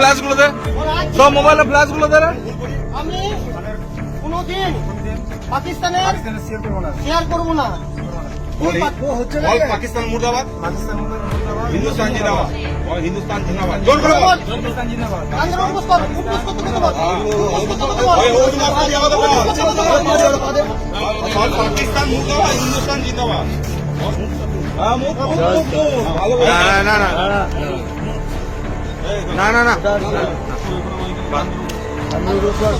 ফ্ল্যাশগুলো দে সব মোবাইলের ফ্ল্যাশগুলো দে রে আমি কোনোদিন পাকিস্তানের শেয়ার করব না পাকিস্তান মুর্দাবাদ হিন্দুস্তান জিন্দাবাদ হিন্দুস্তান জিন্দাবাদ জোর করে বল পাকিস্তান মুর্দাবাদ হিন্দুস্তান জিন্দাবাদ হ্যাঁ। না না না না না না। হিন্দুস্তান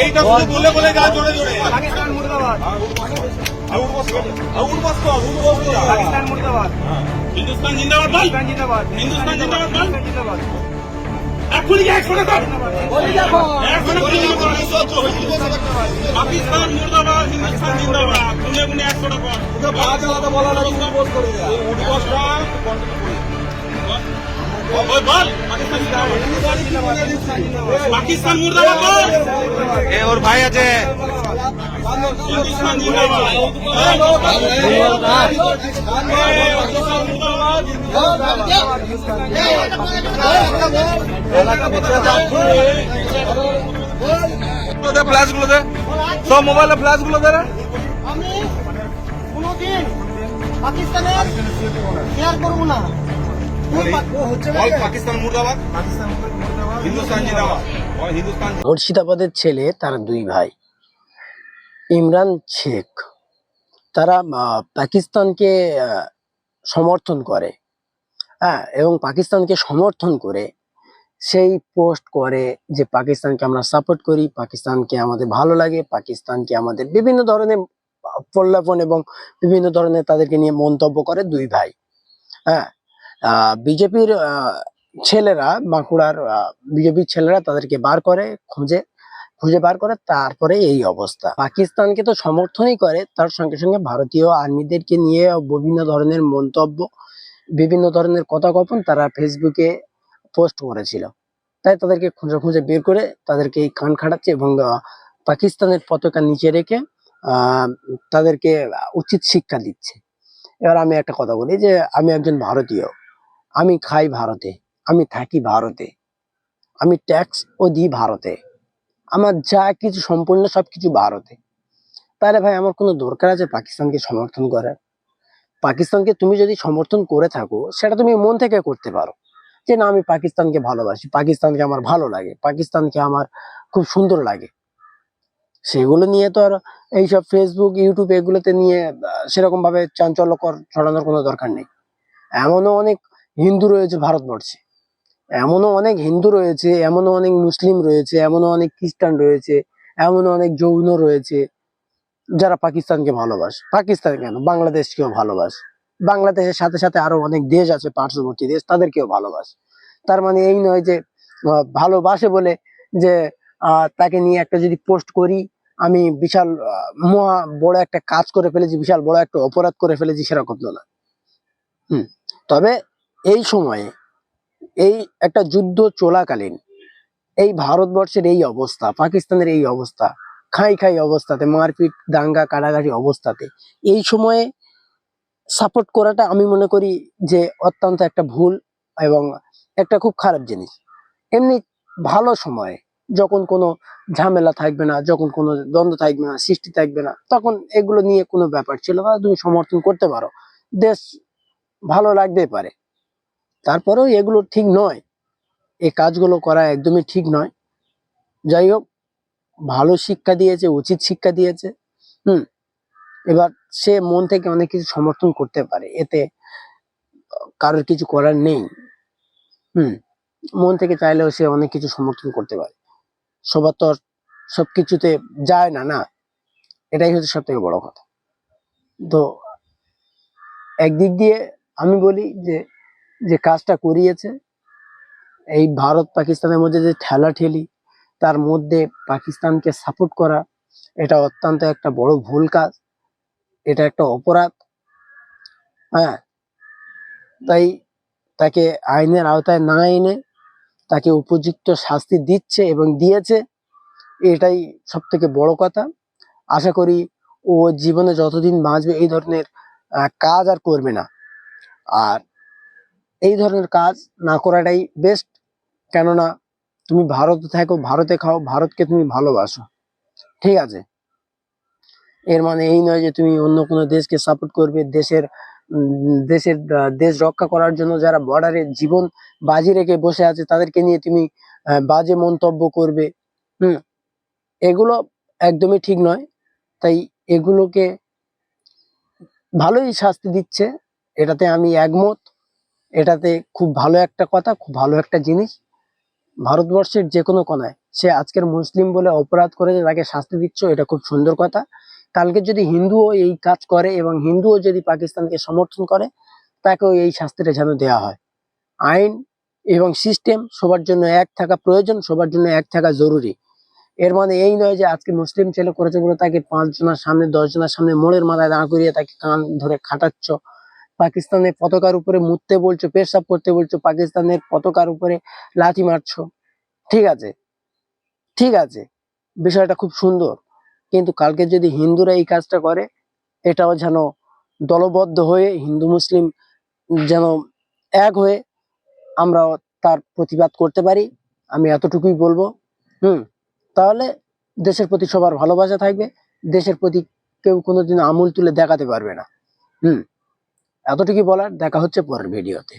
এইটা বলে বলে যা জোরে জোরে। পাকিস্তান মুর্দাবাদ। পাকিস্তান মুর্দাবাদ। হিন্দুস্তান জিন্দাবাদ পাকিস্তান জিন্দাবাদ। হিন্দুস্তান জিন্দাবাদ। বলি দেখো। এখন পাকিস্তান মুর্দাবাদ হিন্দুস্তান জিন্দাবাদ। গুনে গুনে একশো টাকা বলা পাকিস্তান মুর্দাবাদ এ ওর ভাই আছে। হিন্দুস্তান জিন্দাবাদ। ফ্ল্যাশগুলো দে। সব মোবাইলের ফ্ল্যাশগুলো দে আমি কোনোদিন পাকিস্তানের শেয়ার করব না। বল পাকিস্তান মুর্দাবাদ? হিন্দুস্তান জিন্দাবাদ। বল হিন্দুস্তান মুর্শিদাবাদের ছেলে তার দুই ভাই ইমরান শেখ। তারা পাকিস্তানকে সমর্থন করে হ্যাঁ এবং পাকিস্তানকে সমর্থন করে, সেই পোস্ট করে যে পাকিস্তানকে আমরা সাপোর্ট করি, পাকিস্তানকে আমাদের ভালো লাগে, পাকিস্তানকে আমাদের বিভিন্ন ধরনের প্রলাপন এবং বিভিন্ন ধরনের তাদেরকে নিয়ে মন্তব্য করে দুই ভাই হ্যাঁ বিজেপির ছেলেরা, বাঁকুড়ার বিজেপির ছেলেরা তাদেরকে বার করে, খুঁজে খুঁজে বার করে তারপরে এই অবস্থা। পাকিস্তানকে তো সমর্থনই করে, তার সঙ্গে সঙ্গে ভারতীয় আর্মিদেরকে নিয়ে বিভিন্ন ধরনের মন্তব্য, বিভিন্ন ধরনের কথা তারা ফেসবুকে পোস্ট করেছিল। তাই তাদেরকে খুঁজে খুঁজে বের করে তাদেরকে এই কান খাটাচ্ছে এবং পাকিস্তানের পতাকা নিচে রেখে তাদেরকে উচিত শিক্ষা দিচ্ছে। এবার আমি একটা কথা বলি যে, আমি একজন ভারতীয়, আমি খাই ভারতে, আমি থাকি ভারতে, আমি ট্যাক্স ও দিই ভারতে। আমার যা কিছু সম্পূর্ণ সবকিছু ভারতে। তাহলে ভাই, আমার কোনো দরকার আছে পাকিস্তানকে সমর্থন করার? পাকিস্তানকে তুমি যদি সমর্থন করে থাকো, সেটা তুমি মন থেকে করতে পারো। যে না, আমি পাকিস্তানকে ভালোবাসি, পাকিস্তানকে আমার ভালো লাগে, পাকিস্তানকে আমার খুব সুন্দর লাগে। সেগুলো নিয়ে তো আর এইসব ফেসবুক ইউটিউব এগুলোতে নিয়ে সেরকম ভাবে চাঞ্চল্যকর ছড়ানোর কোনো দরকার নেই। এমনও অনেক হিন্দু রয়েছে ভারতবর্ষে। এমনও অনেক হিন্দু রয়েছে, এমনও অনেক মুসলিম রয়েছে, এমনও অনেক খ্রিস্টান রয়েছে, এমনও অনেক জৈন রয়েছে যারা পাকিস্তানকে ভালোবাসে। পাকিস্তান কেন? বাংলাদেশকেও ভালোবাসে। বাংলাদেশের সাথে সাথে আরও অনেক দেশ আছে, পার্শ্ববর্তী দেশ, তাদেরকেও ভালোবাসে। তার মানে এই নয় যে ভালোবাসে বলে যে তাকে নিয়ে একটা যদি পোস্ট করি, আমি বিশাল মহা বড় একটা কাজ করে ফেলেছি, বিশাল বড় একটা অপরাধ করে ফেলেছি, সেরকম না। হুম। তবে এই সময়ে এই একটা যুদ্ধ চলাকালীন, এই ভারতবর্ষের এই অবস্থা, পাকিস্তানের এই অবস্থা, খাই খাই অবস্থাতে, মারপিট, দাঙ্গা কাটাকাটি অবস্থাতে, এই সময়ে সাপোর্ট করাটা আমি মনে করি যে অত্যন্ত একটা ভুল এবং একটা খুব খারাপ জিনিস। এমনি ভালো সময়ে যখন কোনো ঝামেলা থাকবে না, যখন কোনো দ্বন্দ্ব থাকবে না, সৃষ্টি থাকবে না, তখন এগুলো নিয়ে কোনো ব্যাপার ছিল না, তুমি সমর্থন করতে পারো। দেশ ভালো লাগতেই পারে। তারপরেও এগুলো ঠিক নয়। এই কাজগুলো করা একদমই ঠিক নয়। যাই হোক, ভালো শিক্ষা দিয়েছে, উচিত শিক্ষা দিয়েছে, হুম। এবার সে মন থেকে অনেক কিছু সমর্থন করতে পারে, এতে কারোর কিছু করার নেই, হুম। মন থেকে চাইলেও সে অনেক কিছু সমর্থন করতে পারে। সবার তো আর সবকিছুতে যায় না না। এটাই হচ্ছে সব থেকে বড় কথা। তো একদিক দিয়ে আমি বলি যে যে কাজটা করিয়েছে, এই ভারত পাকিস্তানের মধ্যে যে ঠেলা ঠেলি তার মধ্যে পাকিস্তানকে সাপোর্ট করা, এটা অত্যন্ত একটা বড় ভুল কাজ। এটা একটা অপরাধ। হ্যাঁ? তাই তাকে আইনের আওতায় না এনে তাকে উপযুক্ত শাস্তি দিচ্ছে এবং দিয়েছে, এটাই সব থেকে বড় কথা। আশা করি ও জীবনে যতদিন বাঁচবে এই ধরনের কাজ আর করবে না। আর এই ধরনের কাজ না করাটাই বেস্ট কেননা তুমি ভারতে থাকো, ভারতে খাও, ভারতকে তুমি ভালোবাসো। ঠিক আছে? এর মানে এই নয় যে তুমি অন্য কোনো দেশকে সাপোর্ট করবে, দেশের দেশের দেশ রক্ষা করার জন্য যারা বর্ডারে জীবন বাজি রেখে বসে আছে, তাদেরকে নিয়ে তুমি বাজে মন্তব্য করবে। হুম? এগুলো একদমই ঠিক নয়। তাই এগুলোকে ভালোই শাস্তি দিচ্ছে। এটাতে আমি একমত। এটাতে খুব ভালো একটা কথা, খুব ভালো একটা জিনিস। ভারতবর্ষের যে কোনো কোনায় সে আজকের মুসলিম বলে অপরাধ করে যে তাকে শাস্তি দিচ্ছ, এটা খুব সুন্দর কথা। কালকে যদি হিন্দুও এই কাজ করে এবং হিন্দুও যদি পাকিস্তানকে সমর্থন করে, তাকেও এই শাস্তিটা যেন দেওয়া হয়। আইন এবং সিস্টেম সবার জন্য এক থাকা প্রয়োজন, সবার জন্য এক থাকা জরুরি। এর মানে এই নয় যে আজকে মুসলিম ছেলে করেছে বলে তাকে পাঁচ জনের সামনে দশ জনের সামনে মোড়ের মাথায় দাঁড় করিয়ে তাকে কান ধরে খাটাচ্ছ। পাকিস্তানের পতাকার উপরে মুততে বলছো, পেশাব করতে বলছো, পাকিস্তানের পতাকার উপরে লাথি মারছো। ঠিক আছে? ঠিক আছে। বিষয়টা খুব সুন্দর। কিন্তু কালকে যদি হিন্দুরা এই কাজটা করে, এটাও যেন দলবদ্ধ হয়ে, হিন্দু মুসলিম যেন এক হয়ে আমরা তার প্রতিবাদ করতে পারি, আমি এতটুকুই বলব। হুম? তাহলে দেশের প্রতি সবার ভালোবাসা থাকবে। দেশের প্রতি কেউ কোনোদিন আমূল তুলে দেখাতে পারবে না। হুম? এতটুকুই বলার দেখা হচ্ছে পরের ভিডিওতে।